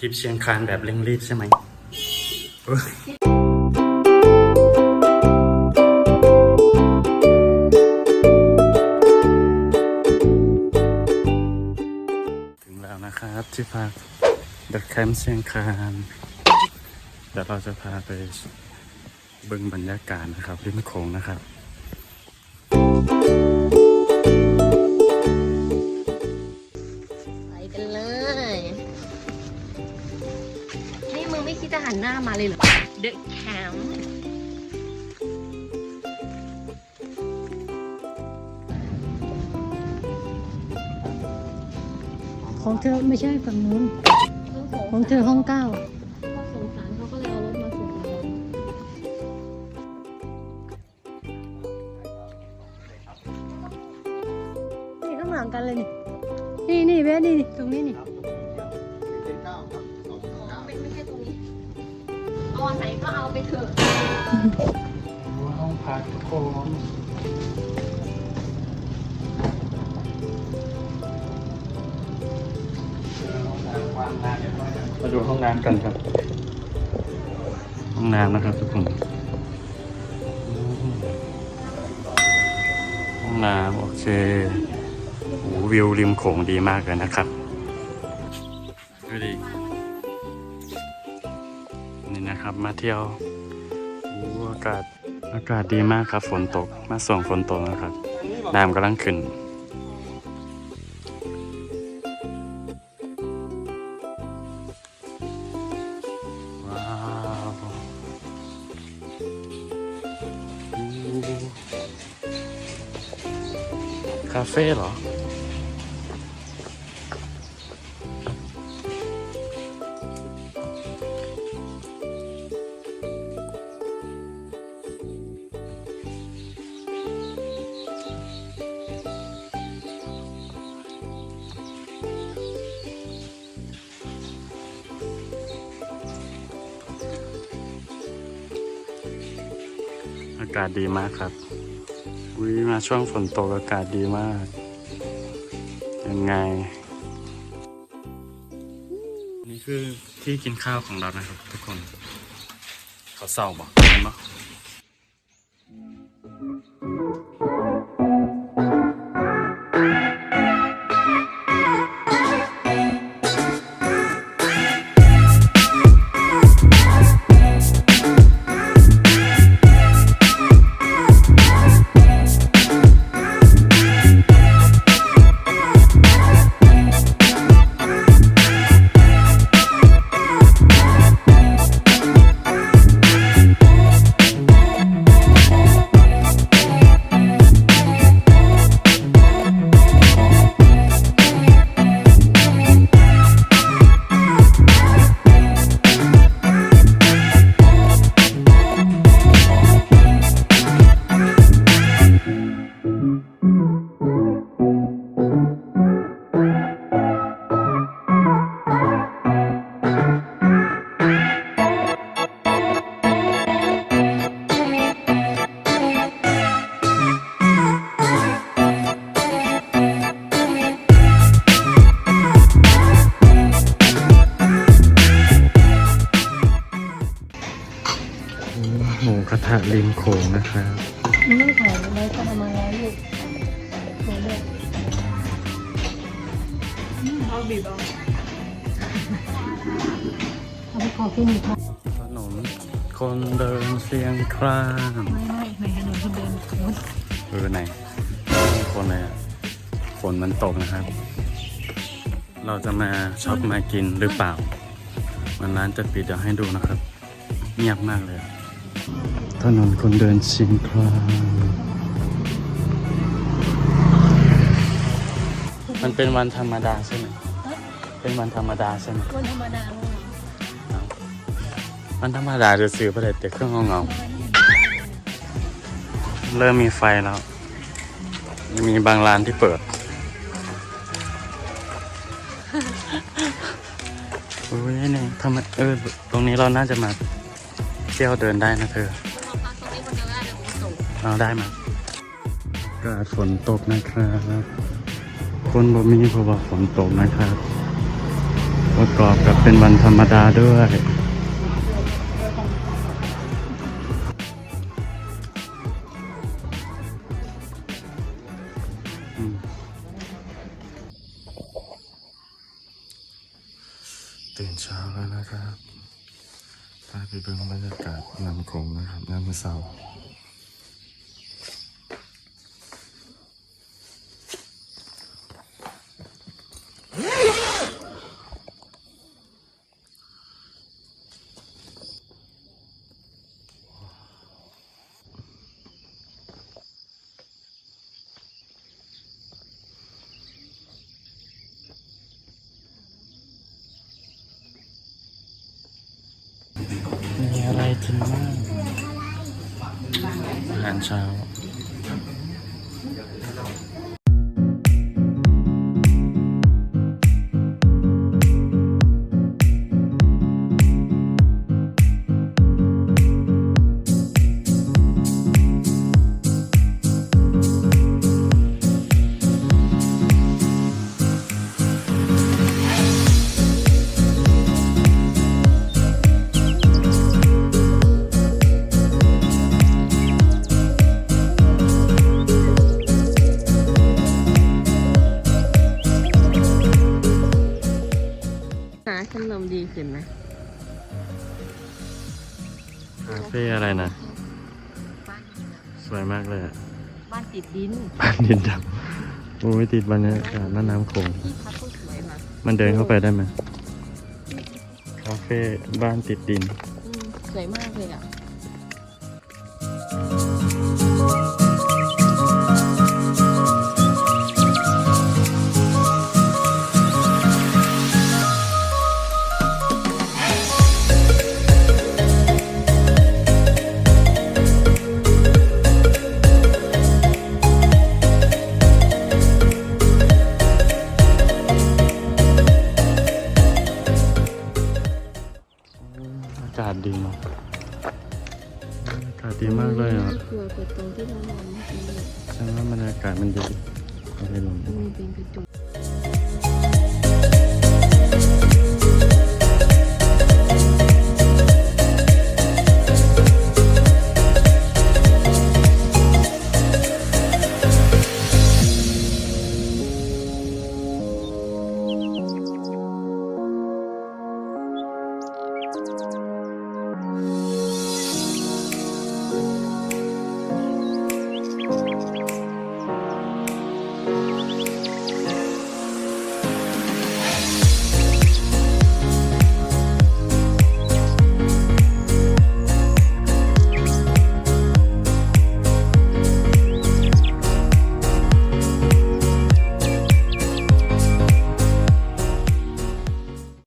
ทริปเชียงคานแบบเร่งรีบใช่ไหมถึงแล้วนะครับที่พักเดอะแคมป์เชียงคานเดี๋ยวเราจะพาไปเบิ่งบรรยากาศนะครับริมโขงนะครับ ไม่คิดจะหันหน้ามาเลยเหรอ The Camp ของเธอไม่ใช่ฝั่งนู้น ของเธอห้องเก้าเขาสงสารเขาก็เลยเอารถมาส่งเรานี่ข้างหลังกันเลยนี่ นี่นี่เว้ยนี่นี่ตรงนี้นี่ เอาอันไหนก็เอาไปเถอะห้องพักทุกคนมาดูห้องน้ำกันครับ ห้องน้ำนะครับทุกคน ห้องน้ำโอเคโอ้วิวริมโขงดีมากเลยนะครับดูดิ นี่นะครับ มาเที่ยวโอ้อากาศอากาศดีมากครับ ฝนตก มาส่งฝนตกนะครับ น้ำกำลังขึ้นว้าวหูคาเฟ่เหรอ อากาศดีมากครับวิมาช่วงฝนตกอากาศดีมาก ยังไง นี่คือที่กินข้าวของเรานะครับทุกคน เขาเศร้าบอกเห็นปะห ระทะริมโขงนะครับมันไม่ขายอะไรก็ประมาณร้อยลูกโหเลยเอาบีบเอาเอาไปขอกินอีกครับถนนคนเดินเสียงครามไม่ไม่ในถนนคนเดินโอ้ยเออไหนคนเลยอะฝนมันตกนะครับ เราจะมาช็อปมากินหรือเปล่า มันร้านจะปิดเดี๋ยวให้ดูนะครับ เงียบมากเลยอะ ถนนคนเดินเชียงครามมันเป็นวันธรรมดาใช่ไหม เป็นวันธรรมดาใช่ไหมคนธรรมดาเลยเหรอมันธรรมดาจะซื้อประเด็แต่เครื่องเงาๆเริ่มมีไฟแล้ว มีบางร้านที่เปิดอุ้ยนี่ทำไมเออ ตรงนี้เราน่าจะมาเที่ยวเดินได้นะเธอ เราได้ไหมอากาศฝนตกนะครับคนบ่มีเพราะว่าฝนตกนะครับ ประกอบกับเป็นวันธรรมดาด้วยตื่นเช้าแล้วนะครับไปเบิ่งบรรยากาศน้ำโขงนะครับน้ำมือเสามีอะไร กินบ้ หารเช้าหาขนมดีขึ้นไหมคาเฟ่อะไรนะสวยมากเลยอะบ้านติดดินบ้านดินดำโอ้ยติดบรรยากาศแม่น้ำโขง ที่พักก็สวยนะมันเดินเข้าไปได้ไหมคาเฟ่บ้านติดดิน อืมสวยมากเลยอะ อากาศดีมากอากาศดีมากเลยอะน่ากลัวกว่าตรงที่เรานอนเมื่อกี้เลยฉันว่าบรรยากาศมันดีไม่ได้ลม มันเป็นกระจก